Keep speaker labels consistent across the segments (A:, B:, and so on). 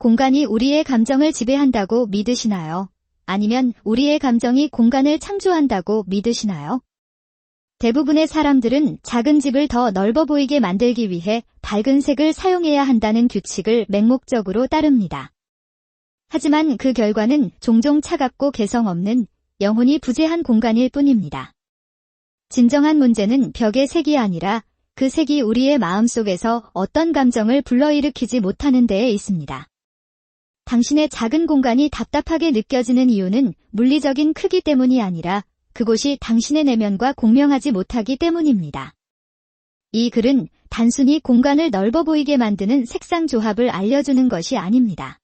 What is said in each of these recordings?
A: 공간이 우리의 감정을 지배한다고 믿으시나요? 아니면 우리의 감정이 공간을 창조한다고 믿으시나요? 대부분의 사람들은 작은 집을 더 넓어 보이게 만들기 위해 밝은 색을 사용해야 한다는 규칙을 맹목적으로 따릅니다. 하지만 그 결과는 종종 차갑고 개성 없는 영혼이 부재한 공간일 뿐입니다. 진정한 문제는 벽의 색이 아니라 그 색이 우리의 마음속에서 어떤 감정을 불러일으키지 못하는 데에 있습니다. 당신의 작은 공간이 답답하게 느껴지는 이유는 물리적인 크기 때문이 아니라 그곳이 당신의 내면과 공명하지 못하기 때문입니다. 이 글은 단순히 공간을 넓어 보이게 만드는 색상 조합을 알려주는 것이 아닙니다.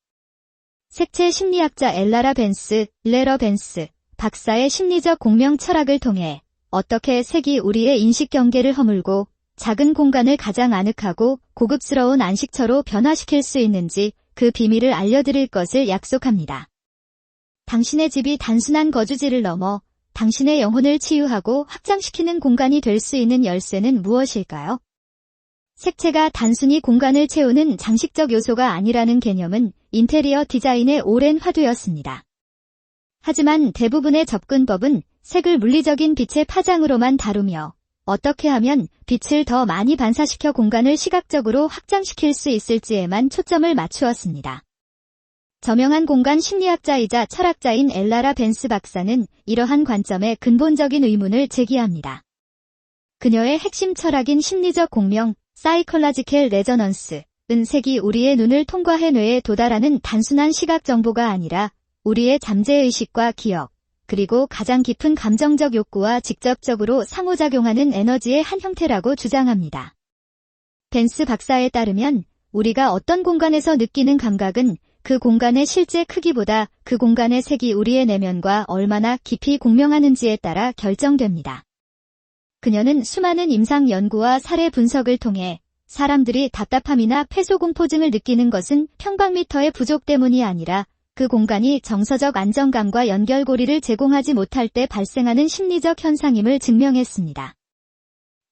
A: 색채 심리학자 엘라라 벤스, 레러 벤스, 박사의 심리적 공명 철학을 통해 어떻게 색이 우리의 인식 경계를 허물고 작은 공간을 가장 아늑하고 고급스러운 안식처로 변화시킬 수 있는지 그 비밀을 알려드릴 것을 약속합니다. 당신의 집이 단순한 거주지를 넘어 당신의 영혼을 치유하고 확장시키는 공간이 될 수 있는 열쇠는 무엇일까요? 색채가 단순히 공간을 채우는 장식적 요소가 아니라는 개념은 인테리어 디자인의 오랜 화두였습니다. 하지만 대부분의 접근법은 색을 물리적인 빛의 파장으로만 다루며 어떻게 하면 빛을 더 많이 반사시켜 공간을 시각적으로 확장시킬 수 있을지에만 초점을 맞추었습니다. 저명한 공간 심리학자이자 철학자인 엘라라 벤스 박사는 이러한 관점에 근본적인 의문을 제기합니다. 그녀의 핵심 철학인 심리적 공명, 사이콜라지켈 레저넌스, 은 색이 우리의 눈을 통과해 뇌에 도달하는 단순한 시각 정보가 아니라 우리의 잠재의식과 기억, 그리고 가장 깊은 감정적 욕구와 직접적으로 상호작용하는 에너지의 한 형태라고 주장합니다. 벤스 박사에 따르면 우리가 어떤 공간에서 느끼는 감각은 그 공간의 실제 크기보다 그 공간의 색이 우리의 내면과 얼마나 깊이 공명하는지에 따라 결정됩니다. 그녀는 수많은 임상 연구와 사례 분석을 통해 사람들이 답답함이나 폐소공포증을 느끼는 것은 평방미터의 부족 때문이 아니라 그 공간이 정서적 안정감과 연결고리를 제공하지 못할 때 발생하는 심리적 현상임을 증명했습니다.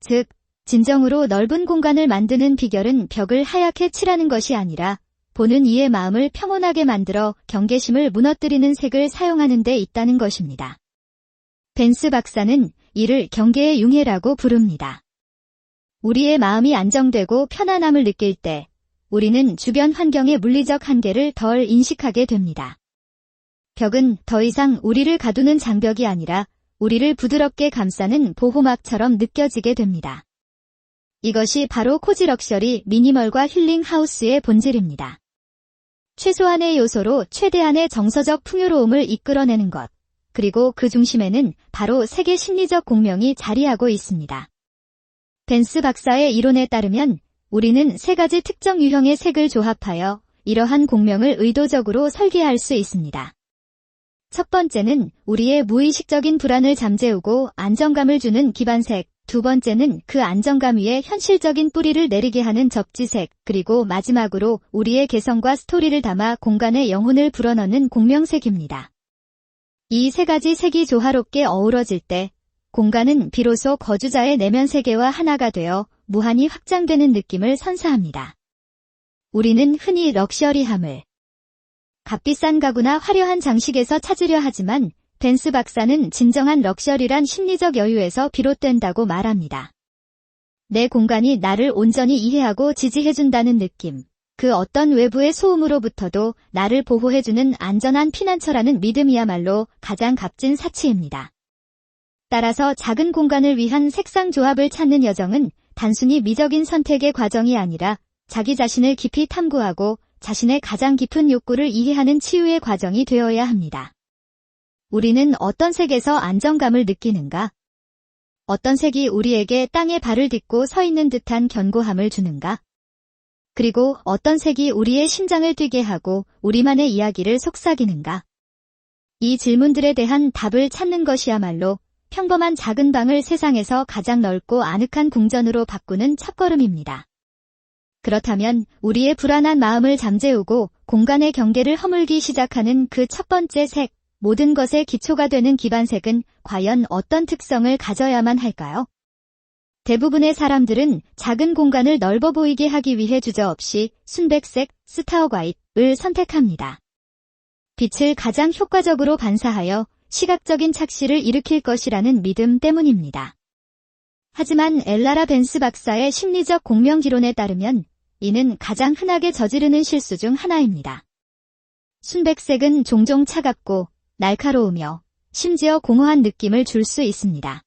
A: 즉, 진정으로 넓은 공간을 만드는 비결은 벽을 하얗게 칠하는 것이 아니라 보는 이의 마음을 평온하게 만들어 경계심을 무너뜨리는 색을 사용하는 데 있다는 것입니다. 벤스 박사는 이를 경계의 융해라고 부릅니다. 우리의 마음이 안정되고 편안함을 느낄 때 우리는 주변 환경의 물리적 한계를 덜 인식하게 됩니다. 벽은 더 이상 우리를 가두는 장벽이 아니라 우리를 부드럽게 감싸는 보호막처럼 느껴지게 됩니다. 이것이 바로 코지 럭셔리 미니멀과 힐링 하우스의 본질입니다. 최소한의 요소로 최대한의 정서적 풍요로움을 이끌어내는 것, 그리고 그 중심에는 바로 세계 심리적 공명이 자리하고 있습니다. 벤스 박사의 이론에 따르면 우리는 세 가지 특정 유형의 색을 조합하여 이러한 공명을 의도적으로 설계할 수 있습니다. 첫 번째는 우리의 무의식적인 불안을 잠재우고 안정감을 주는 기반색, 두 번째는 그 안정감 위에 현실적인 뿌리를 내리게 하는 접지색, 그리고 마지막으로 우리의 개성과 스토리를 담아 공간의 영혼을 불어넣는 공명색입니다. 이 세 가지 색이 조화롭게 어우러질 때 공간은 비로소 거주자의 내면 세계와 하나가 되어 무한히 확장되는 느낌을 선사합니다. 우리는 흔히 럭셔리함을 값비싼 가구나 화려한 장식에서 찾으려 하지만 벤스 박사는 진정한 럭셔리란 심리적 여유에서 비롯된다고 말합니다. 내 공간이 나를 온전히 이해하고 지지해준다는 느낌. 그 어떤 외부의 소음으로부터도 나를 보호해주는 안전한 피난처라는 믿음이야말로 가장 값진 사치입니다. 따라서 작은 공간을 위한 색상 조합을 찾는 여정은 단순히 미적인 선택의 과정이 아니라 자기 자신을 깊이 탐구하고 자신의 가장 깊은 욕구를 이해하는 치유의 과정이 되어야 합니다. 우리는 어떤 색에서 안정감을 느끼는가? 어떤 색이 우리에게 땅에 발을 딛고 서 있는 듯한 견고함을 주는가? 그리고 어떤 색이 우리의 심장을 뛰게 하고 우리만의 이야기를 속삭이는가? 이 질문들에 대한 답을 찾는 것이야말로 평범한 작은 방을 세상에서 가장 넓고 아늑한 궁전으로 바꾸는 첫걸음입니다. 그렇다면 우리의 불안한 마음을 잠재우고 공간의 경계를 허물기 시작하는 그 첫 번째 색, 모든 것의 기초가 되는 기반색은 과연 어떤 특성을 가져야만 할까요? 대부분의 사람들은 작은 공간을 넓어 보이게 하기 위해 주저없이 순백색, 스타어 과잇, 을 선택합니다. 빛을 가장 효과적으로 반사하여 시각적인 착시를 일으킬 것이라는 믿음 때문입니다. 하지만 엘라라 벤스 박사의 심리적 공명 기론에 따르면 이는 가장 흔하게 저지르는 실수 중 하나입니다. 순백색은 종종 차갑고 날카로우며 심지어 공허한 느낌을 줄 수 있습니다.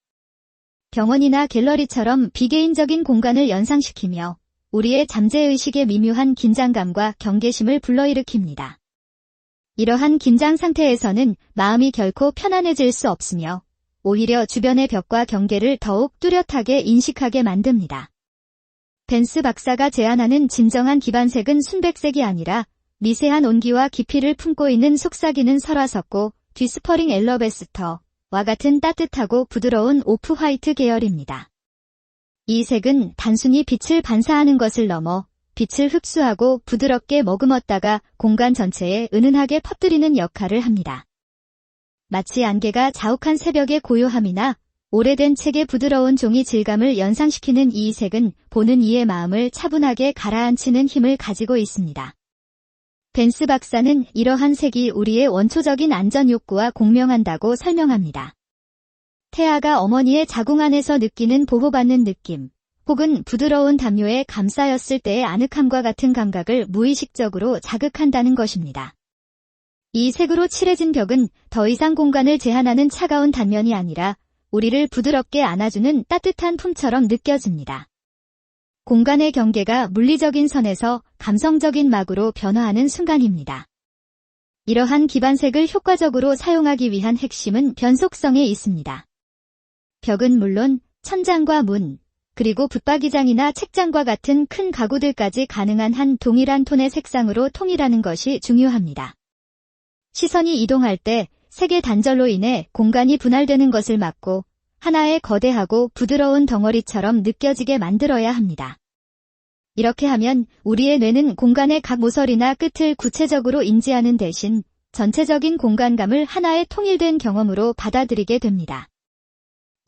A: 병원이나 갤러리처럼 비개인적인 공간을 연상시키며 우리의 잠재의식의 미묘한 긴장감과 경계심을 불러일으킵니다. 이러한 긴장 상태에서는 마음이 결코 편안해질 수 없으며 오히려 주변의 벽과 경계를 더욱 뚜렷하게 인식하게 만듭니다. 벤스 박사가 제안하는 진정한 기반색은 순백색이 아니라 미세한 온기와 깊이를 품고 있는 속삭이는 설화석고 뒤스퍼링 엘러베스터와 같은 따뜻하고 부드러운 오프 화이트 계열입니다. 이 색은 단순히 빛을 반사하는 것을 넘어 빛을 흡수하고 부드럽게 머금었다가 공간 전체에 은은하게 퍼뜨리는 역할을 합니다. 마치 안개가 자욱한 새벽의 고요함이나 오래된 책의 부드러운 종이 질감을 연상시키는 이 색은 보는 이의 마음을 차분하게 가라앉히는 힘을 가지고 있습니다. 벤스 박사는 이러한 색이 우리의 원초적인 안전 욕구와 공명한다고 설명합니다. 태아가 어머니의 자궁 안에서 느끼는 보호받는 느낌, 혹은 부드러운 담요에 감싸였을 때의 아늑함과 같은 감각을 무의식적으로 자극한다는 것입니다. 이 색으로 칠해진 벽은 더 이상 공간을 제한하는 차가운 단면이 아니라 우리를 부드럽게 안아주는 따뜻한 품처럼 느껴집니다. 공간의 경계가 물리적인 선에서 감성적인 막으로 변화하는 순간입니다. 이러한 기반색을 효과적으로 사용하기 위한 핵심은 변속성에 있습니다. 벽은 물론 천장과 문, 그리고 붙박이장이나 책장과 같은 큰 가구들까지 가능한 한 동일한 톤의 색상으로 통일하는 것이 중요합니다. 시선이 이동할 때 색의 단절로 인해 공간이 분할되는 것을 막고 하나의 거대하고 부드러운 덩어리처럼 느껴지게 만들어야 합니다. 이렇게 하면 우리의 뇌는 공간의 각 모서리나 끝을 구체적으로 인지하는 대신 전체적인 공간감을 하나의 통일된 경험으로 받아들이게 됩니다.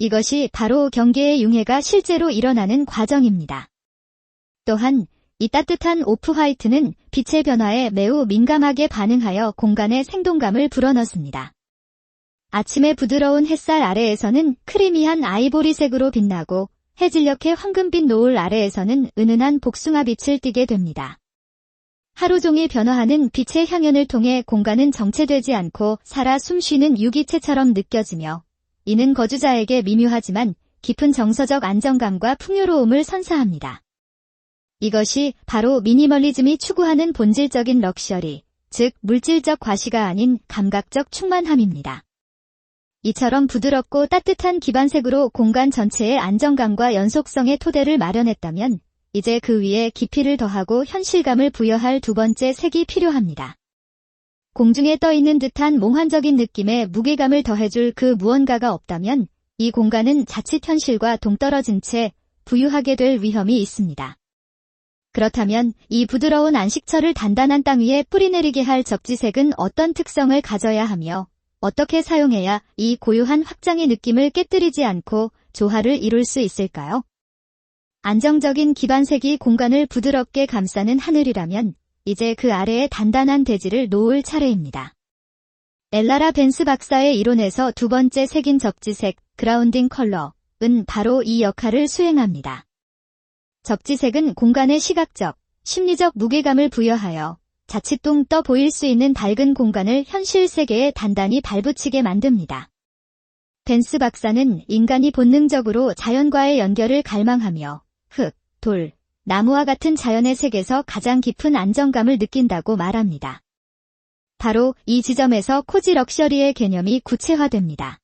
A: 이것이 바로 경계의 융해가 실제로 일어나는 과정입니다. 또한 이 따뜻한 오프 화이트는 빛의 변화에 매우 민감하게 반응하여 공간의 생동감을 불어넣습니다. 아침의 부드러운 햇살 아래에서는 크리미한 아이보리색으로 빛나고 해질녘의 황금빛 노을 아래에서는 은은한 복숭아 빛을 띠게 됩니다. 하루 종일 변화하는 빛의 향연을 통해 공간은 정체되지 않고 살아 숨쉬는 유기체처럼 느껴지며 이는 거주자에게 미묘하지만 깊은 정서적 안정감과 풍요로움을 선사합니다. 이것이 바로 미니멀리즘이 추구하는 본질적인 럭셔리, 즉 물질적 과시가 아닌 감각적 충만함입니다. 이처럼 부드럽고 따뜻한 기반색으로 공간 전체의 안정감과 연속성의 토대를 마련했다면 이제 그 위에 깊이를 더하고 현실감을 부여할 두 번째 색이 필요합니다. 공중에 떠 있는 듯한 몽환적인 느낌에 무게감을 더해줄 그 무언가가 없다면 이 공간은 자칫 현실과 동떨어진 채 부유하게 될 위험이 있습니다. 그렇다면 이 부드러운 안식처를 단단한 땅 위에 뿌리내리게 할 접지색은 어떤 특성을 가져야 하며 어떻게 사용해야 이 고요한 확장의 느낌을 깨뜨리지 않고 조화를 이룰 수 있을까요? 안정적인 기반색이 공간을 부드럽게 감싸는 하늘이라면 이제 그 아래에 단단한 대지를 놓을 차례입니다. 엘라라 벤스 박사의 이론에서 두 번째 색인 접지색, 그라운딩 컬러 은 바로 이 역할을 수행합니다. 접지색은 공간의 시각적, 심리적 무게감을 부여하여 자칫 뚱떠 보일 수 있는 밝은 공간을 현실 세계에 단단히 발붙이게 만듭니다. 벤스 박사는 인간이 본능적으로 자연과의 연결을 갈망하며 흙, 돌, 나무와 같은 자연의 색에서 가장 깊은 안정감을 느낀다고 말합니다. 바로 이 지점에서 코지 럭셔리의 개념이 구체화됩니다.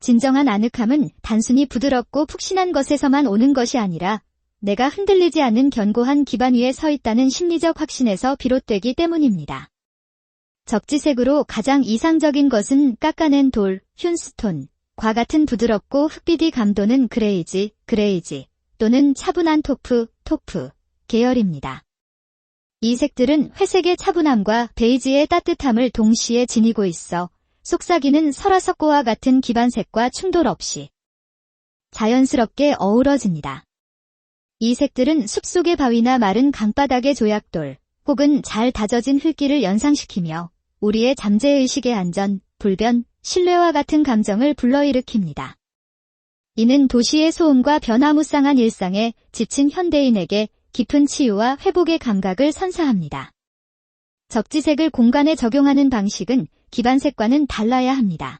A: 진정한 아늑함은 단순히 부드럽고 푹신한 것에서만 오는 것이 아니라 내가 흔들리지 않는 견고한 기반 위에 서 있다는 심리적 확신에서 비롯되기 때문입니다. 적지색으로 가장 이상적인 것은 깎아낸 돌, 튠스톤 과 같은 부드럽고 흑빛이 감도는 그레이지, 그레이지 또는 차분한 토프, 토프 계열입니다. 이 색들은 회색의 차분함과 베이지의 따뜻함을 동시에 지니고 있어 속삭이는 설화석고와 같은 기반색과 충돌 없이 자연스럽게 어우러집니다. 이 색들은 숲속의 바위나 마른 강바닥의 조약돌, 혹은 잘 다져진 흙기를 연상시키며 우리의 잠재의식의 안전, 불변, 신뢰와 같은 감정을 불러일으킵니다. 이는 도시의 소음과 변화무쌍한 일상에 지친 현대인에게 깊은 치유와 회복의 감각을 선사합니다. 적지색을 공간에 적용하는 방식은 기반색과는 달라야 합니다.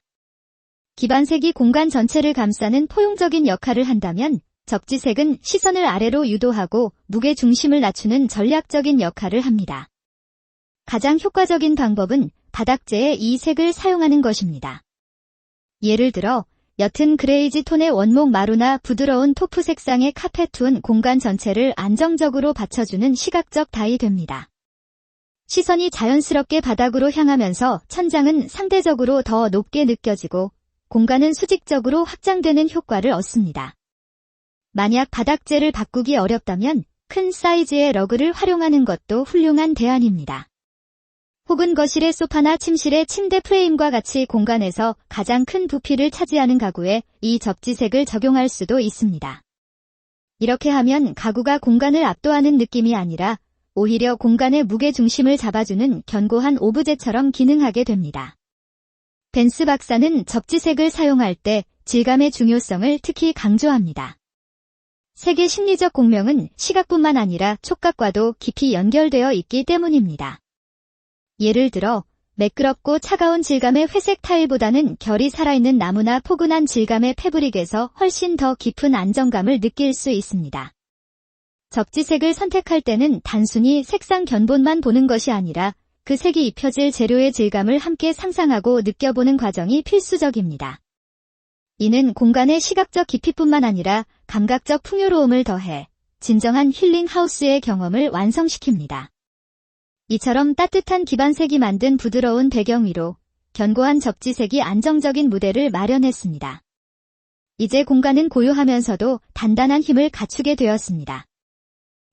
A: 기반색이 공간 전체를 감싸는 포용적인 역할을 한다면 적지색은 시선을 아래로 유도하고 무게 중심을 낮추는 전략적인 역할을 합니다. 가장 효과적인 방법은 바닥재에 이 색을 사용하는 것입니다. 예를 들어 옅은 그레이지 톤의 원목 마루나 부드러운 토프 색상의 카페툰 공간 전체를 안정적으로 받쳐주는 시각적 다이 됩니다. 시선이 자연스럽게 바닥으로 향하면서 천장은 상대적으로 더 높게 느껴지고 공간은 수직적으로 확장되는 효과를 얻습니다. 만약 바닥재를 바꾸기 어렵다면 큰 사이즈의 러그를 활용하는 것도 훌륭한 대안입니다. 혹은 거실의 소파나 침실의 침대 프레임과 같이 공간에서 가장 큰 부피를 차지하는 가구에 이 접지색을 적용할 수도 있습니다. 이렇게 하면 가구가 공간을 압도하는 느낌이 아니라 오히려 공간의 무게 중심을 잡아주는 견고한 오브제처럼 기능하게 됩니다. 벤스 박사는 접지색을 사용할 때 질감의 중요성을 특히 강조합니다. 색의 심리적 공명은 시각뿐만 아니라 촉각과도 깊이 연결되어 있기 때문입니다. 예를 들어 매끄럽고 차가운 질감의 회색 타일보다는 결이 살아있는 나무나 포근한 질감의 패브릭에서 훨씬 더 깊은 안정감을 느낄 수 있습니다. 접지색을 선택할 때는 단순히 색상 견본만 보는 것이 아니라 그 색이 입혀질 재료의 질감을 함께 상상하고 느껴보는 과정이 필수적입니다. 이는 공간의 시각적 깊이뿐만 아니라 감각적 풍요로움을 더해 진정한 힐링 하우스의 경험을 완성시킵니다. 이처럼 따뜻한 기반색이 만든 부드러운 배경 위로 견고한 접지색이 안정적인 무대를 마련했습니다. 이제 공간은 고요하면서도 단단한 힘을 갖추게 되었습니다.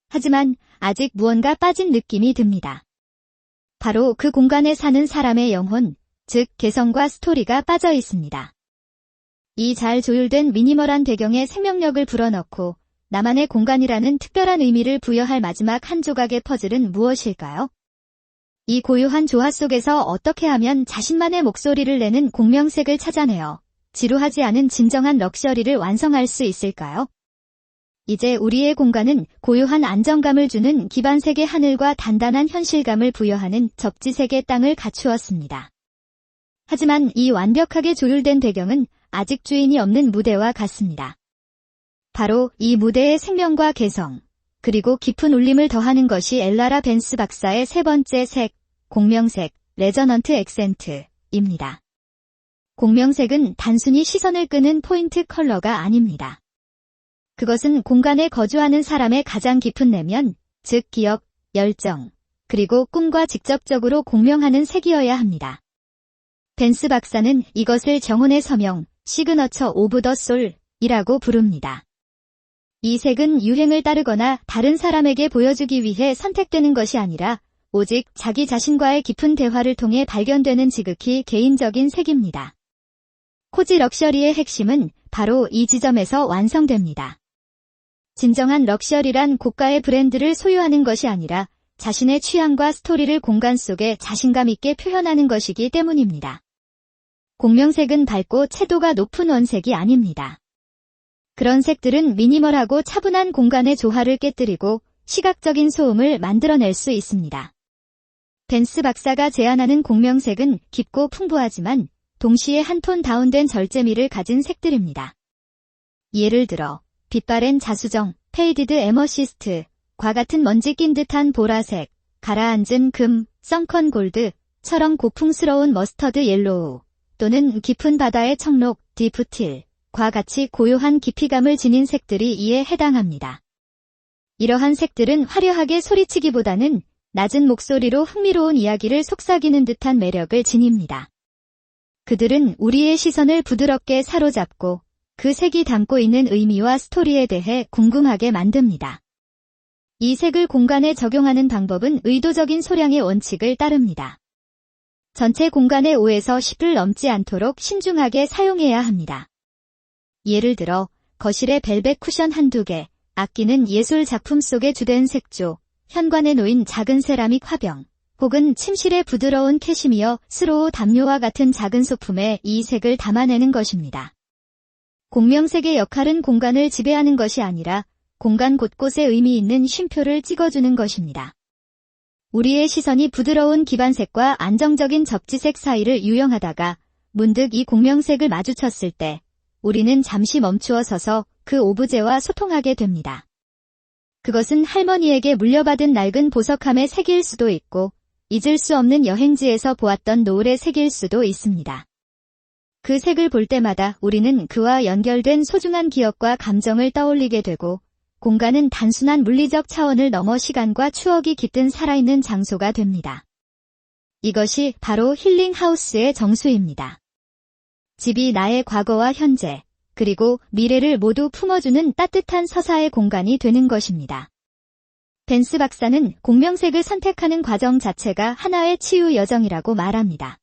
A: 하지만 아직 무언가 빠진 느낌이 듭니다. 바로 그 공간에 사는 사람의 영혼, 즉 개성과 스토리가 빠져 있습니다. 이 잘 조율된 미니멀한 배경에 생명력을 불어넣고 나만의 공간이라는 특별한 의미를 부여할 마지막 한 조각의 퍼즐은 무엇일까요? 이 고요한 조화 속에서 어떻게 하면 자신만의 목소리를 내는 공명색을 찾아내어 지루하지 않은 진정한 럭셔리를 완성할 수 있을까요? 이제 우리의 공간은 고요한 안정감을 주는 기반색의 하늘과 단단한 현실감을 부여하는 접지색의 땅을 갖추었습니다. 하지만 이 완벽하게 조율된 배경은 아직 주인이 없는 무대와 같습니다. 바로 이 무대의 생명과 개성, 그리고 깊은 울림을 더하는 것이 엘라라 벤스 박사의 세 번째 색, 공명색, 레저넌트 액센트입니다. 공명색은 단순히 시선을 끄는 포인트 컬러가 아닙니다. 그것은 공간에 거주하는 사람의 가장 깊은 내면, 즉 기억, 열정, 그리고 꿈과 직접적으로 공명하는 색이어야 합니다. 벤스 박사는 이것을 정혼의 서명, 시그너처 오브 더 솔이라고 부릅니다. 이 색은 유행을 따르거나 다른 사람에게 보여주기 위해 선택되는 것이 아니라 오직 자기 자신과의 깊은 대화를 통해 발견되는 지극히 개인적인 색입니다. 코지 럭셔리의 핵심은 바로 이 지점에서 완성됩니다. 진정한 럭셔리란 고가의 브랜드를 소유하는 것이 아니라 자신의 취향과 스토리를 공간 속에 자신감 있게 표현하는 것이기 때문입니다. 공명색은 밝고 채도가 높은 원색이 아닙니다. 그런 색들은 미니멀하고 차분한 공간의 조화를 깨뜨리고 시각적인 소음을 만들어낼 수 있습니다. 벤스 박사가 제안하는 공명색은 깊고 풍부하지만 동시에 한 톤 다운된 절제미를 가진 색들입니다. 예를 들어 빛바랜 자수정, 페이디드 에머시스트, 과 같은 먼지 낀 듯한 보라색, 가라앉은 금, 썬컨 골드 처럼 고풍스러운 머스터드 옐로우 또는 깊은 바다의 청록, 디프틸, 과 같이 고요한 깊이감을 지닌 색들이 이에 해당합니다. 이러한 색들은 화려하게 소리치기보다는 낮은 목소리로 흥미로운 이야기를 속삭이는 듯한 매력을 지닙니다. 그들은 우리의 시선을 부드럽게 사로잡고 그 색이 담고 있는 의미와 스토리에 대해 궁금하게 만듭니다. 이 색을 공간에 적용하는 방법은 의도적인 소량의 원칙을 따릅니다. 전체 공간의 5에서 10을 넘지 않도록 신중하게 사용해야 합니다. 예를 들어 거실에 벨벳 쿠션 한두 개, 아끼는 예술 작품 속의 주된 색조, 현관에 놓인 작은 세라믹 화병, 혹은 침실의 부드러운 캐시미어, 스로우 담요와 같은 작은 소품에 이 색을 담아내는 것입니다. 공명색의 역할은 공간을 지배하는 것이 아니라 공간 곳곳에 의미 있는 쉼표를 찍어주는 것입니다. 우리의 시선이 부드러운 기반색과 안정적인 접지색 사이를 유영하다가 문득 이 공명색을 마주쳤을 때 우리는 잠시 멈추어 서서 그 오브제와 소통하게 됩니다. 그것은 할머니에게 물려받은 낡은 보석함의 색일 수도 있고 잊을 수 없는 여행지에서 보았던 노을의 색일 수도 있습니다. 그 색을 볼 때마다 우리는 그와 연결된 소중한 기억과 감정을 떠올리게 되고 공간은 단순한 물리적 차원을 넘어 시간과 추억이 깃든 살아있는 장소가 됩니다. 이것이 바로 힐링 하우스의 정수입니다. 집이 나의 과거와 현재, 그리고 미래를 모두 품어주는 따뜻한 서사의 공간이 되는 것입니다. 벤스 박사는 공명색을 선택하는 과정 자체가 하나의 치유 여정이라고 말합니다.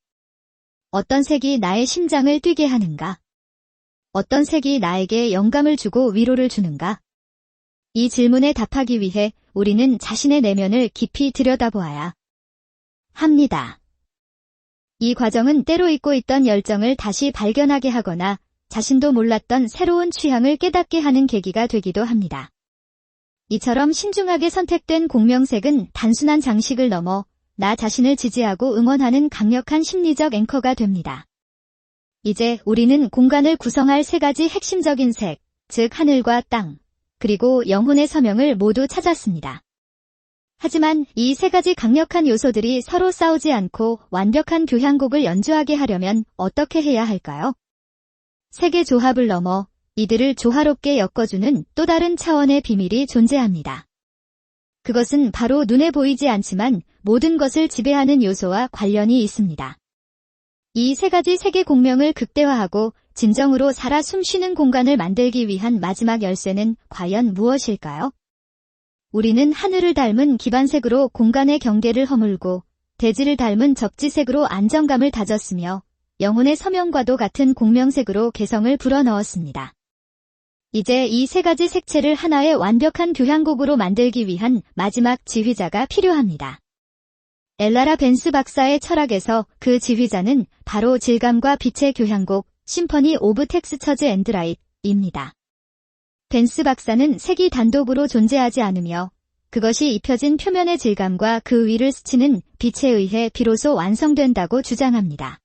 A: 어떤 색이 나의 심장을 뛰게 하는가? 어떤 색이 나에게 영감을 주고 위로를 주는가? 이 질문에 답하기 위해 우리는 자신의 내면을 깊이 들여다보아야 합니다. 이 과정은 때로 잊고 있던 열정을 다시 발견하게 하거나 자신도 몰랐던 새로운 취향을 깨닫게 하는 계기가 되기도 합니다. 이처럼 신중하게 선택된 공명색은 단순한 장식을 넘어 나 자신을 지지하고 응원하는 강력한 심리적 앵커가 됩니다. 이제 우리는 공간을 구성할 세 가지 핵심적인 색, 즉 하늘과 땅, 그리고 영혼의 서명을 모두 찾았습니다. 하지만 이 세 가지 강력한 요소들이 서로 싸우지 않고 완벽한 교향곡을 연주하게 하려면 어떻게 해야 할까요? 세계 조합을 넘어 이들을 조화롭게 엮어주는 또 다른 차원의 비밀이 존재합니다. 그것은 바로 눈에 보이지 않지만 모든 것을 지배하는 요소와 관련이 있습니다. 이 세 가지 세계 공명을 극대화하고 진정으로 살아 숨쉬는 공간을 만들기 위한 마지막 열쇠는 과연 무엇일까요? 우리는 하늘을 닮은 기반색으로 공간의 경계를 허물고 대지를 닮은 접지색으로 안정감을 다졌으며 영혼의 서명과도 같은 공명색으로 개성을 불어넣었습니다. 이제 이 세 가지 색채를 하나의 완벽한 교향곡으로 만들기 위한 마지막 지휘자가 필요합니다. 엘라라 벤스 박사의 철학에서 그 지휘자는 바로 질감과 빛의 교향곡, 심퍼니 오브 텍스처즈 앤드 라이트입니다. 벤스 박사는 색이 단독으로 존재하지 않으며 그것이 입혀진 표면의 질감과 그 위를 스치는 빛에 의해 비로소 완성된다고 주장합니다.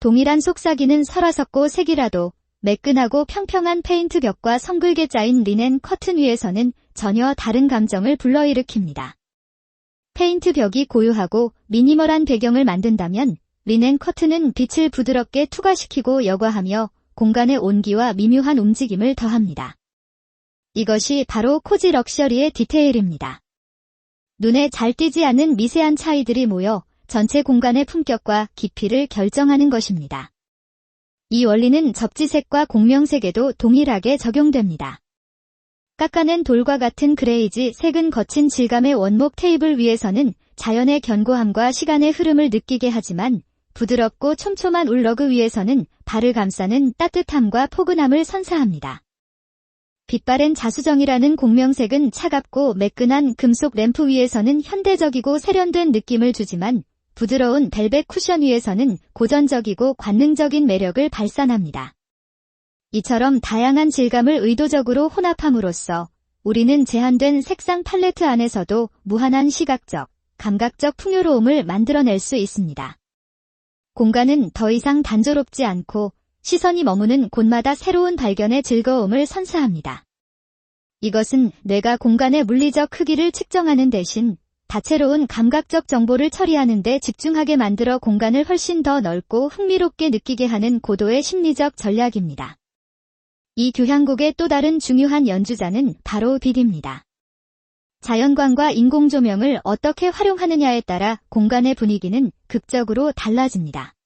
A: 동일한 속삭이는 설화석고 색이라도 매끈하고 평평한 페인트 벽과 성글게 짜인 리넨 커튼 위에서는 전혀 다른 감정을 불러일으킵니다. 페인트 벽이 고요하고 미니멀한 배경을 만든다면 리넨 커튼은 빛을 부드럽게 투과시키고 여과하며 공간의 온기와 미묘한 움직임을 더합니다. 이것이 바로 코지 럭셔리의 디테일입니다. 눈에 잘 띄지 않는 미세한 차이들이 모여 전체 공간의 품격과 깊이를 결정하는 것입니다. 이 원리는 접지색과 공명색에도 동일하게 적용됩니다. 깎아낸 돌과 같은 그레이지 색은 거친 질감의 원목 테이블 위에서는 자연의 견고함과 시간의 흐름을 느끼게 하지만 부드럽고 촘촘한 울러그 위에서는 발을 감싸는 따뜻함과 포근함을 선사합니다. 빛바랜 자수정이라는 공명색은 차갑고 매끈한 금속 램프 위에서는 현대적이고 세련된 느낌을 주지만 부드러운 벨벳 쿠션 위에서는 고전적이고 관능적인 매력을 발산합니다. 이처럼 다양한 질감을 의도적으로 혼합함으로써 우리는 제한된 색상 팔레트 안에서도 무한한 시각적, 감각적 풍요로움을 만들어낼 수 있습니다. 공간은 더 이상 단조롭지 않고 시선이 머무는 곳마다 새로운 발견의 즐거움을 선사합니다. 이것은 뇌가 공간의 물리적 크기를 측정하는 대신 다채로운 감각적 정보를 처리하는 데 집중하게 만들어 공간을 훨씬 더 넓고 흥미롭게 느끼게 하는 고도의 심리적 전략입니다. 이 교향곡의 또 다른 중요한 연주자는 바로 빛입니다. 자연광과 인공조명을 어떻게 활용하느냐에 따라 공간의 분위기는 극적으로 달라집니다.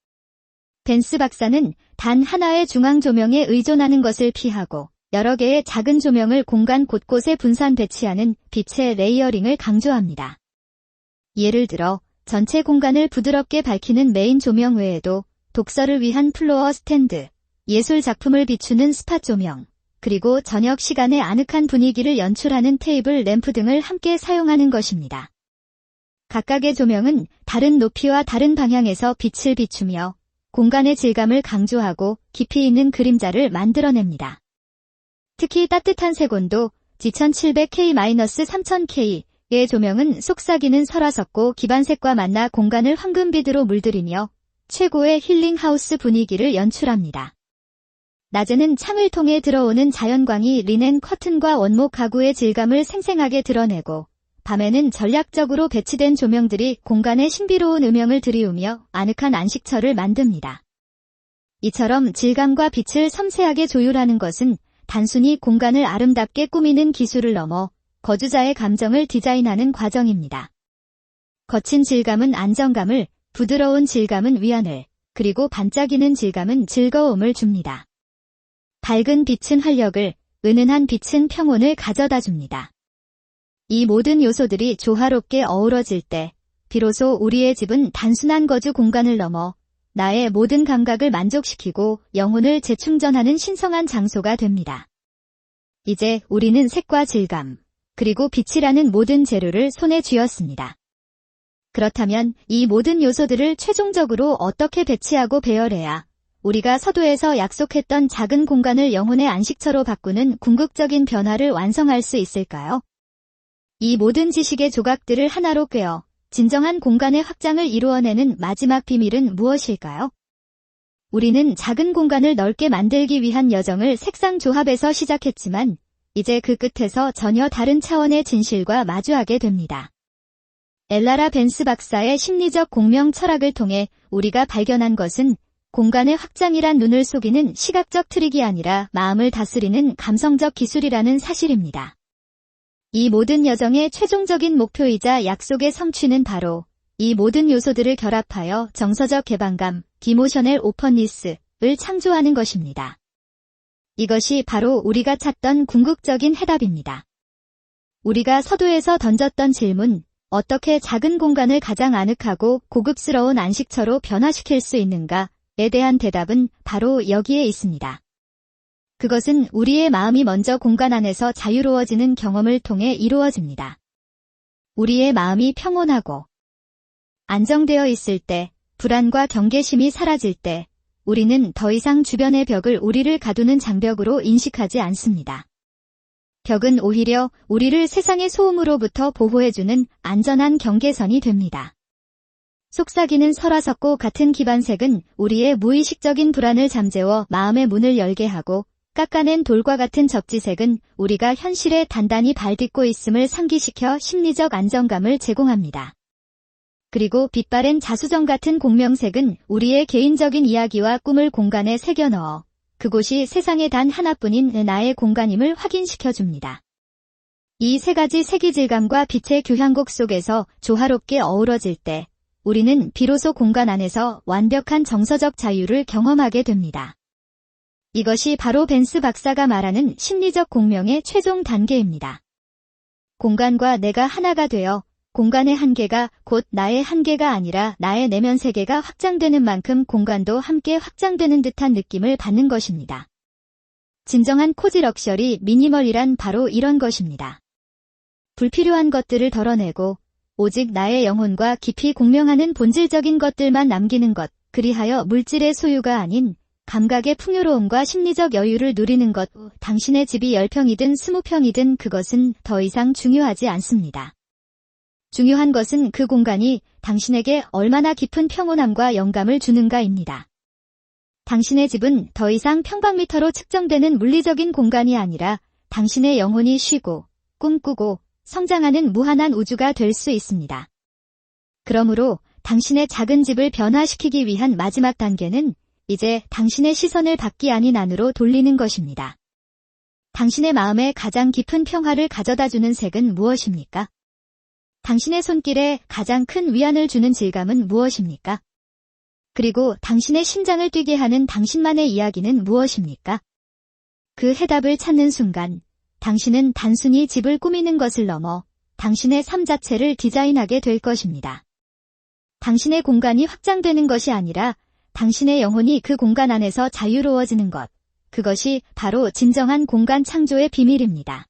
A: 벤스 박사는 단 하나의 중앙 조명에 의존하는 것을 피하고 여러 개의 작은 조명을 공간 곳곳에 분산 배치하는 빛의 레이어링을 강조합니다. 예를 들어 전체 공간을 부드럽게 밝히는 메인 조명 외에도 독서를 위한 플로어 스탠드, 예술 작품을 비추는 스팟 조명, 그리고 저녁 시간에 아늑한 분위기를 연출하는 테이블 램프 등을 함께 사용하는 것입니다. 각각의 조명은 다른 높이와 다른 방향에서 빛을 비추며 공간의 질감을 강조하고 깊이 있는 그림자를 만들어냅니다. 특히 따뜻한 색온도 G1700K-3000K 의 조명은 속삭이는 설화석고 기반색과 만나 공간을 황금빛으로 물들이며 최고의 힐링하우스 분위기를 연출합니다. 낮에는 창을 통해 들어오는 자연광이 리넨 커튼과 원목 가구의 질감을 생생하게 드러내고 밤에는 전략적으로 배치된 조명들이 공간에 신비로운 음영을 들이우며 아늑한 안식처를 만듭니다. 이처럼 질감과 빛을 섬세하게 조율하는 것은 단순히 공간을 아름답게 꾸미는 기술을 넘어 거주자의 감정을 디자인하는 과정입니다. 거친 질감은 안정감을, 부드러운 질감은 위안을, 그리고 반짝이는 질감은 즐거움을 줍니다. 밝은 빛은 활력을, 은은한 빛은 평온을 가져다 줍니다. 이 모든 요소들이 조화롭게 어우러질 때, 비로소 우리의 집은 단순한 거주 공간을 넘어 나의 모든 감각을 만족시키고 영혼을 재충전하는 신성한 장소가 됩니다. 이제 우리는 색과 질감, 그리고 빛이라는 모든 재료를 손에 쥐었습니다. 그렇다면 이 모든 요소들을 최종적으로 어떻게 배치하고 배열해야 우리가 서도에서 약속했던 작은 공간을 영혼의 안식처로 바꾸는 궁극적인 변화를 완성할 수 있을까요? 이 모든 지식의 조각들을 하나로 꿰어 진정한 공간의 확장을 이루어내는 마지막 비밀은 무엇일까요? 우리는 작은 공간을 넓게 만들기 위한 여정을 색상 조합에서 시작했지만 이제 그 끝에서 전혀 다른 차원의 진실과 마주하게 됩니다. 엘라라 벤스 박사의 심리적 공명 철학을 통해 우리가 발견한 것은 공간의 확장이란 눈을 속이는 시각적 트릭이 아니라 마음을 다스리는 감성적 기술이라는 사실입니다. 이 모든 여정의 최종적인 목표이자 약속의 성취는 바로 이 모든 요소들을 결합하여 정서적 개방감, 디모셔넬 오퍼니스를 창조하는 것입니다. 이것이 바로 우리가 찾던 궁극적인 해답입니다. 우리가 서두에서 던졌던 질문, 어떻게 작은 공간을 가장 아늑하고 고급스러운 안식처로 변화시킬 수 있는가에 대한 대답은 바로 여기에 있습니다. 그것은 우리의 마음이 먼저 공간 안에서 자유로워지는 경험을 통해 이루어집니다. 우리의 마음이 평온하고 안정되어 있을 때, 불안과 경계심이 사라질 때, 우리는 더 이상 주변의 벽을 우리를 가두는 장벽으로 인식하지 않습니다. 벽은 오히려 우리를 세상의 소음으로부터 보호해주는 안전한 경계선이 됩니다. 속삭이는 설화석고 같은 기반색은 우리의 무의식적인 불안을 잠재워 마음의 문을 열게 하고 깎아낸 돌과 같은 적지색은 우리가 현실에 단단히 발딛고 있음을 상기시켜 심리적 안정감을 제공합니다. 그리고 빛바랜 자수정 같은 공명색은 우리의 개인적인 이야기와 꿈을 공간에 새겨 넣어 그곳이 세상에 단 하나뿐인 나의 공간임을 확인시켜 줍니다. 이 세 가지 색이 질감과 빛의 교향곡 속에서 조화롭게 어우러질 때 우리는 비로소 공간 안에서 완벽한 정서적 자유를 경험하게 됩니다. 이것이 바로 벤스 박사가 말하는 심리적 공명의 최종 단계입니다. 공간과 내가 하나가 되어 공간의 한계가 곧 나의 한계가 아니라 나의 내면 세계가 확장되는 만큼 공간도 함께 확장되는 듯한 느낌을 받는 것입니다. 진정한 코지 럭셔리 미니멀이란 바로 이런 것입니다. 불필요한 것들을 덜어내고 오직 나의 영혼과 깊이 공명하는 본질적인 것들만 남기는 것, 그리하여 물질의 소유가 아닌 감각의 풍요로움과 심리적 여유를 누리는 것, 당신의 집이 10평이든 20평이든 그것은 더 이상 중요하지 않습니다. 중요한 것은 그 공간이 당신에게 얼마나 깊은 평온함과 영감을 주는가입니다. 당신의 집은 더 이상 평방미터로 측정되는 물리적인 공간이 아니라 당신의 영혼이 쉬고 꿈꾸고 성장하는 무한한 우주가 될 수 있습니다. 그러므로 당신의 작은 집을 변화시키기 위한 마지막 단계는 이제 당신의 시선을 밖이 아닌 안으로 돌리는 것입니다. 당신의 마음에 가장 깊은 평화를 가져다 주는 색은 무엇입니까? 당신의 손길에 가장 큰 위안을 주는 질감은 무엇입니까? 그리고 당신의 심장을 뛰게 하는 당신만의 이야기는 무엇입니까? 그 해답을 찾는 순간, 당신은 단순히 집을 꾸미는 것을 넘어 당신의 삶 자체를 디자인하게 될 것입니다. 당신의 공간이 확장되는 것이 아니라 당신의 영혼이 그 공간 안에서 자유로워지는 것, 그것이 바로 진정한 공간 창조의 비밀입니다.